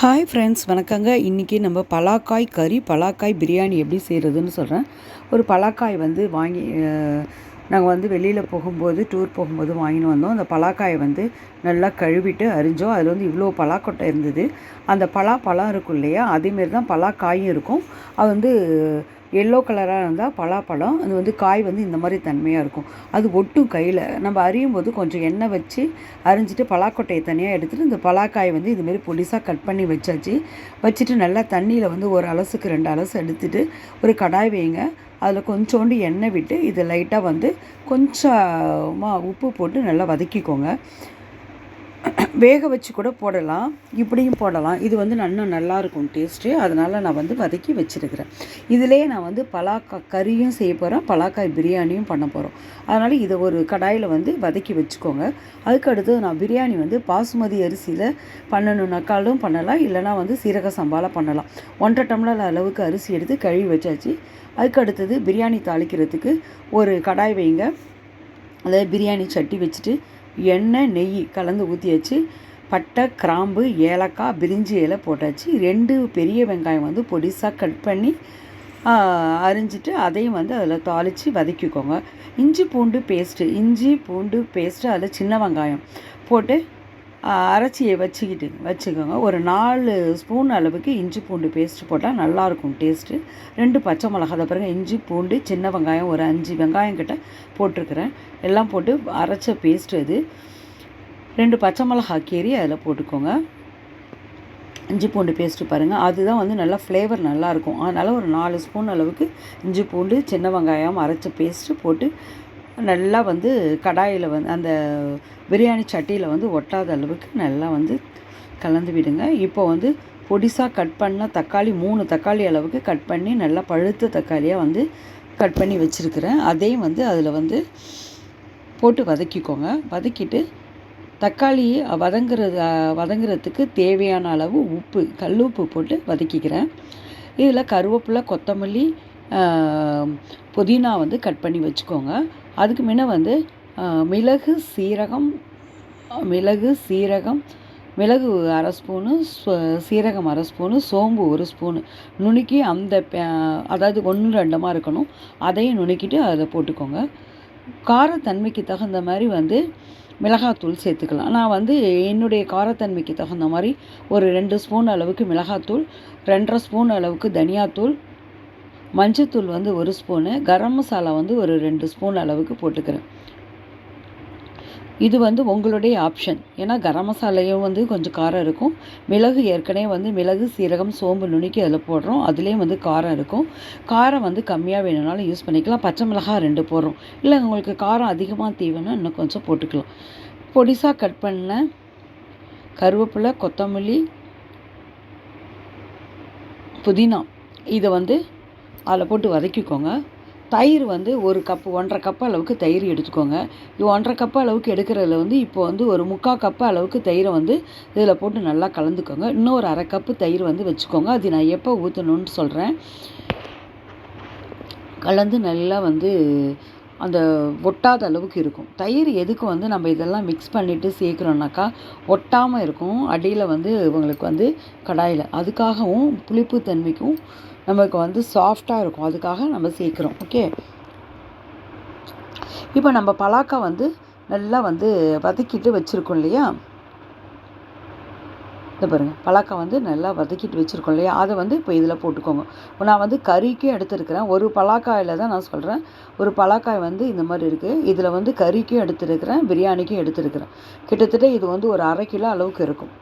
Hi friends வணக்கங்க. இன்றைக்கி நம்ம பலாக்காய் கறி பலாக்காய் பிரியாணி எப்படி செய்கிறதுன்னு சொல்கிறேன் ஒரு பலாக்காய் வந்து வாங்கி நாங்கள் வந்து வெளியில் போகும்போது டூர் போகும்போது வாங்கின்னு வந்தோம். அந்த பலாக்காயை வந்து நல்லா கழுவிட்டு அரிஞ்சோம். அதில் வந்து இவ்வளோ பலாக்கொட்டை இருந்தது. அந்த பலா பழம் இருக்கும் இல்லையா? அதேமாரி தான் பலாக்காயும் இருக்கும். அது வந்து எல்லோ கலராக இருந்தால் பலாப்பழம் அது வந்து காய் வந்து இந்த மாதிரி தன்மையாக இருக்கும். அது ஒட்டும் கையில். நம்ம அறியும் போது கொஞ்சம் எண்ணெய் வச்சு அரிஞ்சிட்டு பலாக்கொட்டையை தனியாக எடுத்துகிட்டு இந்த பலாக்காயை வந்து இதுமாரி பொலிசாக கட் பண்ணி வச்சாச்சு. வச்சுட்டு நல்லா தண்ணியில் வந்து ஒரு அலசுக்கு ரெண்டு அலசு எடுத்துகிட்டு ஒரு கடாய் வைங்க. அதில் கொஞ்சோண்டு எண்ணெய் விட்டு இதை லைட்டாக வந்து கொஞ்சமாக உப்பு போட்டு நல்லா வதக்கிக்கோங்க. வேக வச்சு கூட போடலாம். இப்படியும் போடலாம். இது வந்து இன்னும் நல்லாயிருக்கும் டேஸ்ட்டு அதனால் நான் வந்து வதக்கி வச்சுருக்கிறேன். இதிலே நான் வந்து பலாக்காய் கறியும் செய்ய போகிறேன் பலாக்காய் பிரியாணியும் பண்ண போகிறோம் அதனால் இதை ஒரு கடாயில் வந்து வதக்கி வச்சுக்கோங்க. அதுக்கு அடுத்து நான் பிரியாணி வந்து பாசுமதி அரிசியில் பண்ணணுன்னாக்காலும் பண்ணலாம். இல்லைனா வந்து சீரக சம்பாவில் பண்ணலாம். ஒன்றரை டம்ளர் அளவுக்கு அரிசி எடுத்து கழுவி வச்சாச்சு. அதுக்கு அடுத்தது பிரியாணி தாளிக்கிறதுக்கு ஒரு கடாய் வைங்க. அதாவது பிரியாணி சட்டி வச்சுட்டு எண்ணெய் நெய் கலந்து ஊற்றி வச்சு பட்டை கிராம்பு ஏலக்காய் பிரிஞ்சி இலை போட்டாச்சு. ரெண்டு பெரிய வெங்காயம் வந்து பொடிசாக கட் பண்ணி அரிஞ்சிட்டு அதையும் வந்து அதில் தாளித்து வதக்கிக்கோங்க. இஞ்சி பூண்டு பேஸ்ட்டு இஞ்சி பூண்டு பேஸ்ட்டு அதில் சின்ன வெங்காயம் போட்டு அரைச்சியை வச்சுக்கிட்டு வச்சுக்கோங்க. ஒரு நாலு ஸ்பூன் அளவுக்கு இஞ்சி பூண்டு பேஸ்ட் போட்டால் நல்லாயிருக்கும் டேஸ்ட்டு ரெண்டு பச்சை மிளகா அதை பாருங்கள் இஞ்சி பூண்டு சின்ன வெங்காயம் ஒரு அஞ்சு வெங்காயம் கிட்ட போட்டிருக்கிறேன். எல்லாம் போட்டு அரைச்ச பேஸ்ட் அது ரெண்டு பச்சை மிளகா கீரி அதில் போட்டுக்கோங்க. இஞ்சி பூண்டு பேஸ்ட்டு பாருங்கள் அதுதான் வந்து நல்லா ஃப்ளேவர் நல்லாயிருக்கும். அதனால் ஒரு நாலு ஸ்பூன் அளவுக்கு இஞ்சி பூண்டு சின்ன வெங்காயம் அரைச்ச பேஸ்ட்டு போட்டு நல்லா வந்து கடாயில் வந்து அந்த பிரியாணி சட்டியில் வந்து ஒட்டாத அளவுக்கு நல்லா வந்து கலந்து விடுங்க. இப்போ வந்து பொடிசாக கட் பண்ண தக்காளி மூணு தக்காளி அளவுக்கு கட் பண்ணி நல்லா பழுத்த தக்காளியாக வந்து கட் பண்ணி வச்சுருக்கிறேன். அதையும் வந்து அதில் வந்து போட்டு வதக்கிக்கோங்க. வதக்கிட்டு தக்காளி வதங்குறது வதங்குறதுக்கு தேவையான அளவு உப்பு கல் உப்பு போட்டு வதக்கிக்கிறேன். இதில் கருவேப்பிலை கொத்தமல்லி புதினா வந்து கட் பண்ணி வச்சுக்கோங்க. அதுக்கு முன்ன வந்து மிளகு சீரகம் மிளகு சீரகம் மிளகு அரை ஸ்பூனு சீரகம் அரை ஸ்பூனு சோம்பு ஒரு ஸ்பூனு. நுணுக்கி அந்த அதாவது ஒன்று ரெண்டமாக இருக்கணும். அதையும் நுணுக்கிட்டு அதை போட்டுக்கோங்க. காரத்தன்மைக்கு தகுந்த மாதிரி வந்து மிளகாத்தூள் சேர்த்துக்கலாம். நான் வந்து என்னுடைய காரத்தன்மைக்கு தகுந்த மாதிரி ஒரு ரெண்டு ஸ்பூன் அளவுக்கு மிளகாத்தூள் ரெண்டரை ஸ்பூன் அளவுக்கு தனியாத்தூள் மஞ்சத்தூள் வந்து ஒரு ஸ்பூனு கரம் மசாலா வந்து ஒரு ரெண்டு ஸ்பூன் அளவுக்கு போட்டுக்கிறேன். இது வந்து உங்களுடைய ஆப்ஷன். ஏன்னா கரம் மசாலையும் வந்து கொஞ்சம் காரம் இருக்கும். மிளகு ஏற்கனவே வந்து மிளகு சீரகம் சோம்பு நுணுக்கி அதில் போடுறோம். அதுலேயும் வந்து காரம் இருக்கும். காரம் வந்து கம்மியாக வேணும்னாலும் யூஸ் பண்ணிக்கலாம். பச்சை மிளகாய் ரெண்டு போடுறோம். இல்லை உங்களுக்கு காரம் அதிகமாக தீவனா இன்னும் கொஞ்சம் போட்டுக்கலாம். பொடிசாக கட் பண்ண கருவேப்பிலை கொத்தமல்லி புதினா. இதை வந்து அதில் போட்டு வதக்கிக்கோங்க. தயிர் வந்து ஒரு கப்பு ஒன்றரை கப்பு அளவுக்கு தயிர் எடுத்துக்கோங்க. இது ஒன்றரை கப்பு அளவுக்கு எடுக்கிறதுல வந்து இப்போ வந்து ஒரு முக்கால் கப்பு அளவுக்கு தயிரை வந்து இதில் போட்டு நல்லா கலந்துக்கோங்க. இன்னும் ஒரு அரை கப்பு தயிர் வந்து வச்சுக்கோங்க. அது நான் எப்போ ஊற்றணுன்னு சொல்கிறேன் கலந்து நல்லா வந்து அந்த ஒட்டாத அளவுக்கு இருக்கும். தயிர் எதுக்கு வந்து நம்ம இதெல்லாம் மிக்ஸ் பண்ணிவிட்டு சேர்க்குறோன்னாக்கா ஒட்டாமல் இருக்கும். அடியில் வந்து இவங்களுக்கு வந்து கடாயில். அதுக்காகவும் புளிப்பு தன்மைக்கும் நமக்கு வந்து சாஃப்டாக இருக்கும். அதுக்காக நம்ம சேர்க்குறோம். ஓகே இப்போ நம்ம பலாக்கா வந்து நல்லா வந்து வதக்கிட்டு வச்சுருக்கோம் இல்லையா? இந்த பாருங்கள் பலாக்கா வந்து நல்லா வதக்கிட்டு வச்சுருக்கோம் இல்லையா? அதை வந்து இப்போ இதில் போட்டுக்கோங்க. நான் வந்து கறிக்கும் எடுத்துருக்கிறேன். ஒரு பலாக்காயில் தான் நான் சொல்கிறேன் ஒரு பலாக்காய் வந்து இந்த மாதிரி இருக்குது இதில் வந்து கறிக்கும் எடுத்துருக்கிறேன். பிரியாணிக்கும் எடுத்துருக்கிறேன். கிட்டத்தட்ட இது வந்து ஒரு அரை கிலோ அளவுக்கு இருக்கும்.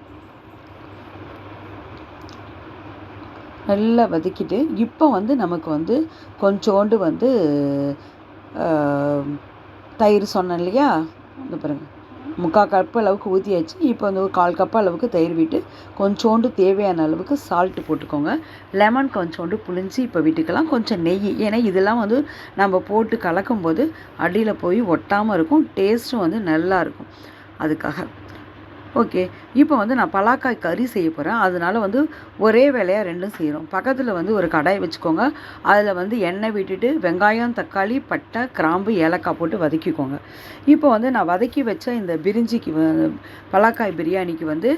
நல்லா வதக்கிட்டு இப்போ வந்து நமக்கு வந்து கொஞ்சோண்டு வந்து தயிர் சொன்னேன் இல்லையா? இந்த பாருங்கள் முக்கால் கப் அளவுக்கு ஊற்றியாச்சு இப்போ வந்து ஒரு கால் கப் அளவுக்கு தயிர் விட்டு கொஞ்சோண்டு தேவையான அளவுக்கு சால்ட்டு போட்டுக்கோங்க. லெமன் கொஞ்சோண்டு புளிஞ்சு இப்போ விட்டுக்கலாம். கொஞ்சம் நெய். ஏன்னா இதெல்லாம் வந்து நம்ம போட்டு கலக்கும்போது அடியில் போய் ஒட்டாமல் இருக்கும். டேஸ்ட்டும் வந்து நல்லாயிருக்கும் அதுக்காக ஓகே. இப்போ வந்து நான் பலாக்காய் கறி செய்ய போகிறேன் அதனால வந்து ஒரே வேலையாக ரெண்டும் செய்கிறோம் பக்கத்தில் வந்து ஒரு கடாய் வச்சுக்கோங்க. அதில் வந்து எண்ணெய் விட்டுட்டு வெங்காயம் தக்காளி பட்டை கிராம்பு ஏலக்காய் போட்டு வதக்கிக்கோங்க. இப்போ வந்து நான் வதக்கி வச்ச இந்த பிரிஞ்சிக்கு பலாக்காய் பிரியாணிக்கு வந்து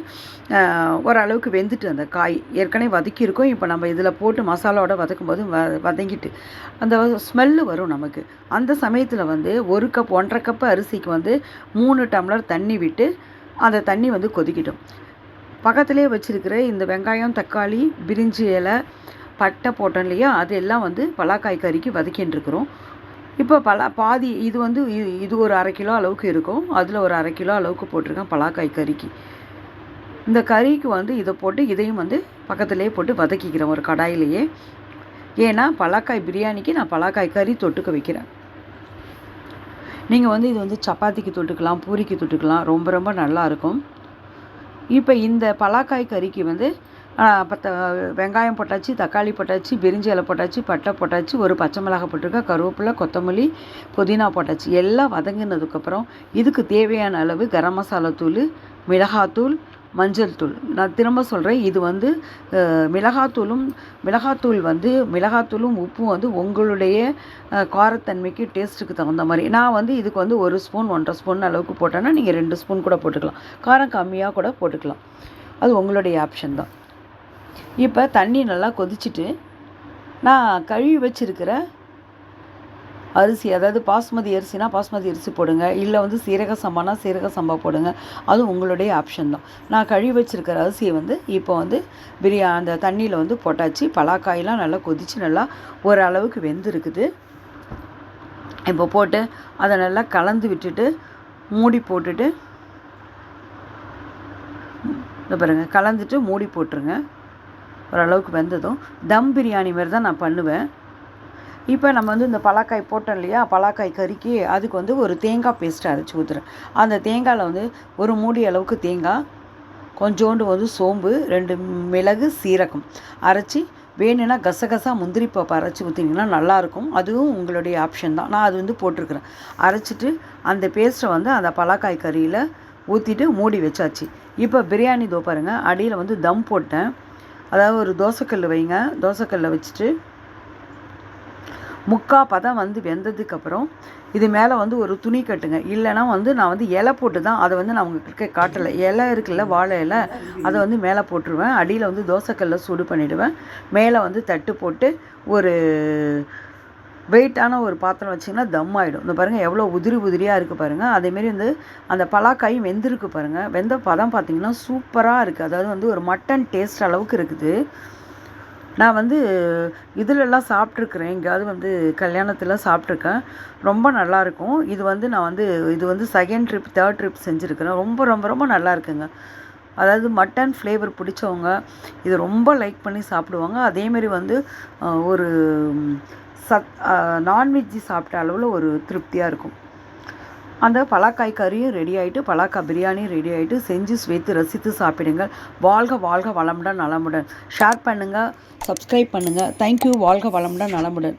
ஓரளவுக்கு வெந்துட்டு அந்த காய் ஏற்கனவே வதக்கியிருக்கோம். இப்போ நம்ம இதில் போட்டு மசாலாவோட வதக்கும் போது வ வதங்கிட்டு அந்த ஸ்மெல்லு வரும் நமக்கு. அந்த சமயத்தில் வந்து ஒரு கப் ஒன்றரை கப்பு அரிசிக்கு வந்து மூணு டம்ளர் தண்ணி விட்டு அந்த தண்ணி வந்து கொதிக்கட்டும் பக்கத்துலேயே வச்சுருக்கிற இந்த வெங்காயம் தக்காளி பிரிஞ்சி இலை பட்டை போட்டோம் இல்லையா? அது எல்லாம் வந்து பலாக்காய் கறிக்கு வதக்கின்றிருக்கிறோம். இப்போ பலா பாதி இது வந்து இது ஒரு அரை கிலோ அளவுக்கு இருக்கும். அதில் ஒரு அரை கிலோ அளவுக்கு போட்டிருக்கேன் பலாக்காய் கறிக்கு. இந்த கறிக்கு வந்து இதை போட்டு இதையும் வந்து பக்கத்துலேயே போட்டு வதக்கிக்கிறேன் ஒரு கடாயிலேயே. ஏன்னா பலாக்காய் பிரியாணிக்கு நான் பலாக்காய் கறி தொட்டுக்க வைக்கிறேன். நீங்கள் வந்து இது வந்து சப்பாத்திக்கு தொட்டுக்கலாம் பூரிக்கு தொட்டுக்கலாம். ரொம்ப ரொம்ப நல்லாயிருக்கும் இப்போ இந்த பலாக்காய் கறிக்கு வந்து பத்த வெங்காயம் போட்டாச்சு தக்காளி போட்டாச்சு பிரிஞ்சி இலை போட்டாச்சு பட்டை போட்டாச்சு ஒரு பச்சை மிளகாய் போட்டிருக்கா கருவேப்பிலை கொத்தமல்லி புதினா போட்டாச்சு. எல்லாம் வதங்கினதுக்கப்புறம் இதுக்கு தேவையான அளவு கரம் மசாலா தூள் மிளகாத்தூள் மஞ்சள் தூள். நான் திரும்ப சொல்கிறேன் இது வந்து மிளகாத்தூளும் மிளகாத்தூள் வந்து மிளகாத்தூளும் உப்பும் வந்து உங்களுடைய காரத்தன்மைக்கு டேஸ்ட்டுக்கு தகுந்த மாதிரி. நான் வந்து இதுக்கு வந்து ஒரு ஸ்பூன் ஒன்றரை ஸ்பூன் அளவுக்கு போட்டேன்னா நீங்கள் ரெண்டு ஸ்பூன் கூட போட்டுக்கலாம். காரம் கம்மியாக கூட போட்டுக்கலாம். அது உங்களுடைய ஆப்ஷன் தான். இப்போ தண்ணி நல்லா கொதிச்சிட்டு நான் கழுவி வச்சுருக்கிற அரிசி அதாவது பாஸ்மதி அரிசினா பாஸ்மதி அரிசி போடுங்க. இல்லை வந்து சீரக சம்பானா சீரக சம்பா போடுங்க. அது உங்களுடைய ஆப்ஷன் தான். நான் கழுவி வச்சுருக்கிற அரிசியை வந்து இப்போ வந்து பிரியா அந்த தண்ணியில் வந்து போட்டாச்சு. பலாக்காயெல்லாம் நல்லா கொதித்து நல்லா ஓரளவுக்கு வெந்திருக்குது. இப்போ போட்டு அதை நல்லா கலந்து விட்டுட்டு மூடி போட்டுட்டு இந்த பாருங்க கலந்துட்டு மூடி போட்டுருங்க. ஓரளவுக்கு வெந்ததும். தம் பிரியாணி மாதிரி தான் நான் பண்ணுவேன். இப்போ நம்ம வந்து இந்த பலாக்காய் போட்டோம் இல்லையா? பலாக்காய் கறிக்கு அதுக்கு வந்து ஒரு தேங்காய் பேஸ்ட்டை அரைச்சி ஊற்றுறேன் அந்த தேங்காயில் வந்து ஒரு மூடி அளவுக்கு தேங்காய் கொஞ்சோண்டு வந்து சோம்பு ரெண்டு மிளகு சீரகம் அரைச்சி வேணும்னா கசகசா முந்திரி பருப்பு அரைச்சி ஊற்றினீங்கன்னா நல்லாயிருக்கும். அதுவும் உங்களுடைய ஆப்ஷன் தான். நான் அது வந்து போட்டிருக்கிறேன். அரைச்சிட்டு அந்த பேஸ்ட்டை வந்து அந்த பலாக்காய் கறியில் ஊற்றிட்டு மூடி வச்சாச்சு. இப்போ பிரியாணி தோ பாருங்கள் அடியில் வந்து தம் போட்டேன். அதாவது ஒரு தோசைக்கல் வைங்க. தோசைக்கல்லை வச்சுட்டு முக்கா பதம் வந்து வெந்ததுக்கப்புறம் இது மேலே வந்து ஒரு துணி கட்டுங்க. இல்லைன்னா வந்து நான் வந்து இலை போட்டு தான் அதை வந்து நான் உங்களுக்கு காட்டலை. இலை இருக்குல்ல வாழை இலை அதை வந்து மேலே போட்டுருவேன். அடியில் வந்து தோசைக்கல்ல சூடு பண்ணிவிடுவேன் மேலே வந்து தட்டு போட்டு ஒரு வெயிட்டான ஒரு பாத்திரம் வச்சிங்கன்னா தம் ஆகிடும் இந்த பாருங்கள் எவ்வளோ உதிரி உதிரியாக இருக்குது பாருங்கள் அதேமாரி வந்து அந்த பலாக்காயும் வெந்திருக்கு பாருங்கள் வெந்த பதம் பார்த்தீங்கன்னா சூப்பராக இருக்குது அதாவது வந்து ஒரு மட்டன் டேஸ்ட் அளவுக்கு இருக்குது. நான் வந்து இதிலெல்லாம் சாப்பிட்ருக்குறேன் எங்கேயாவது வந்து கல்யாணத்தில் சாப்பிட்ருக்கேன் ரொம்ப நல்லாயிருக்கும். இது வந்து நான் வந்து இது வந்து செகண்ட் ட்ரிப் தேர்ட் ட்ரிப் செஞ்சுருக்கிறேன். ரொம்ப ரொம்ப ரொம்ப நல்லா இருக்குங்க அதாவது மட்டன் ஃப்ளேவர் பிடிச்சவங்க இது ரொம்ப லைக் பண்ணி சாப்பிடுவாங்க. அதேமாரி வந்து ஒரு சத் நான்வெஜ்ஜி சாப்பிட்ட அளவில் ஒரு திருப்தியாக இருக்கும். அந்த பலாக்காய் கறியும் ரெடி ஆகிட்டு பலாக்காய் பிரியாணியும் ரெடி ஆகிட்டு செஞ்சு சுவைத்து ரசித்து சாப்பிடுங்கள். வாழ்க வாழ்க வளமுடன் நலமுடன். ஷேர் பண்ணுங்கள் சப்ஸ்கிரைப் பண்ணுங்கள் தேங்க்யூ வாழ்க வளமுடன் நலமுடன்.